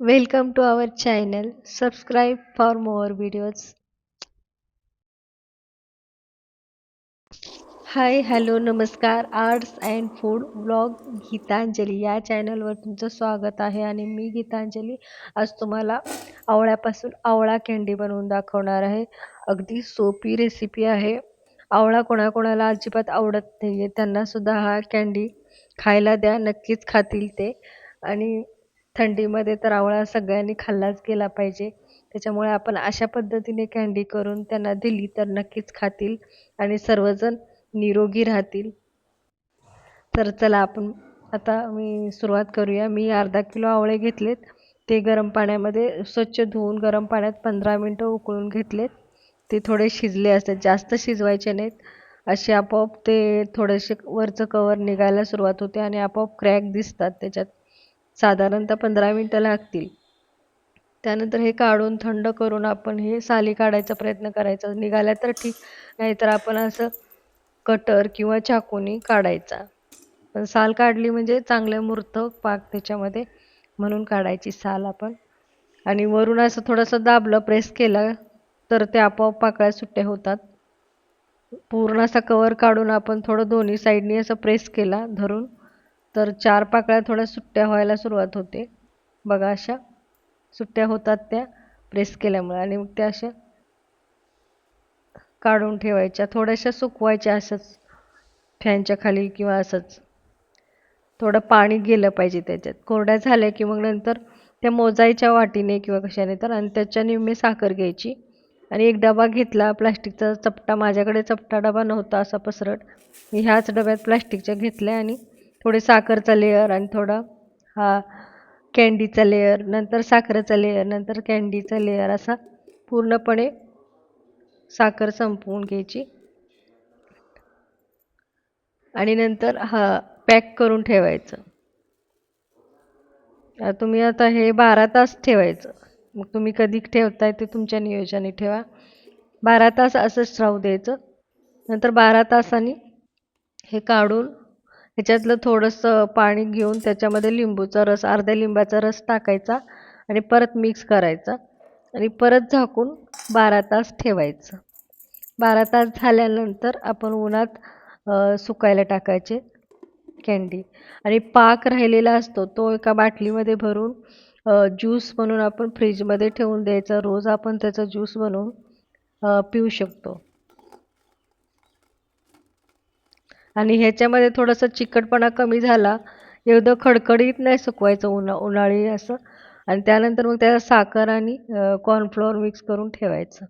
Welcome to our channel. Subscribe for more videos. Hi hello नमस्कार arts and food blog Geetanjali या चॅनलवर तुमचं स्वागत आहे आणि मी गीतांजली आज तुम्हाला आवळ्यापासून आवळा कँडी बनवून दाखवणार आहे. अगदी सोपी रेसिपी आहे. आवळा कोणाकोणाला अजिबात आवडत नाही आहे त्यांनासुद्धा हा कँडी खायला द्या नक्कीच खातील ते. आणि थंडीमध्ये तर आवळा सगळ्यांनी खाल्लाच गेला पाहिजे. त्याच्यामुळे आपण अशा पद्धतीने कँडी करून त्यांना दिली तर नक्कीच खातील आणि सर्वजण निरोगी राहतील. तर चला आपण आता मी सुरुवात करूया. मी अर्धा किलो आवळे घेतलेत. ते गरम पाण्यामध्ये स्वच्छ धुवून गरम पाण्यात पंधरा मिनटं उकळून घेतलेत. ते थोडे शिजले असतात. जास्त शिजवायचे नाहीत. असे आपोआप ते थोडेसे वरचं कवर निघायला सुरुवात होते आणि आपोआप क्रॅक दिसतात त्याच्यात. साधारणतः पंधरा मिनटं लागतील. त्यानंतर हे काढून थंड करून आपण हे साली काढायचा प्रयत्न करायचा. निघाल्या तर ठीक नाहीतर आपण असं कटर किंवा चाकूनी काढायचा. पण साल काढली म्हणजे चांगलं मूर्त पाक त्याच्यामध्ये म्हणून काढायची साल आपण. आणि वरून असं थोडंसं दाबलं प्रेस केलं तर ते आपोआप पाकळ्या सुट्ट्या होतात. पूर्ण असा कवर काढून आपण थोडं दोन्ही साईडनी असं प्रेस केला धरून. तर चार पाकळ्या थोड्या सुट्ट्या व्हायला सुरुवात होते. बघा अशा सुट्ट्या होतात त्या प्रेस केल्यामुळे आणि मग त्या अशा काढून ठेवायच्या. थोड्याशा सुकवायच्या असंच फॅनच्या खाली किंवा असंच. थोडं पाणी गेलं पाहिजे त्याच्यात. कोरड्या झाल्या की मग नंतर त्या मोजायच्या वाटीने किंवा कशाने तर आणि त्याच्या निम्मे साखर घ्यायची. आणि एक डबा घेतला प्लास्टिकचा चपटा माझ्याकडे चपटा डबा नव्हता असा पसरट. मी ह्याच डब्यात प्लास्टिकच्या घेतल्या आणि थोडे साखरचा लेअर आणि थोडा हा कँडीचा लेअर नंतर साखरेचा लेअर नंतर कँडीचा लेअर असा पूर्णपणे साखर संपवून घ्यायची. आणि नंतर हा पॅक करून ठेवायचं. तुम्ही आता हे बारा तास ठेवायचं. मग तुम्ही कधी ठेवताय ते तुमच्या नियोजनाने ठेवा. बारा तास असंच राहू द्यायचं. नंतर बारा तासांनी हे काढून ह्याच्यातलं थोडंसं पाणी घेऊन त्याच्यामध्ये लिंबूचा रस अर्ध्या लिंबाचा रस टाकायचा आणि परत मिक्स करायचा आणि परत झाकून बारा तास ठेवायचं. बारा तास झाल्यानंतर आपण उन्हात सुकायला टाकायचे कँडी आणि पाक राहिलेला असतो तो एका बाटलीमध्ये भरून ज्यूस म्हणून आपण फ्रीजमध्ये ठेवून द्यायचा. रोज आपण त्याचा ज्यूस बनवून पिऊ शकतो. आणि ह्याच्यामध्ये थोडंसं चिकटपणा कमी झाला एवढं खडखडीत नाही सुकवायचं उन्हा उन्हाळी असं. आणि त्यानंतर मग त्याला साखर आणि कॉर्नफ्लोअर मिक्स करून ठेवायचं.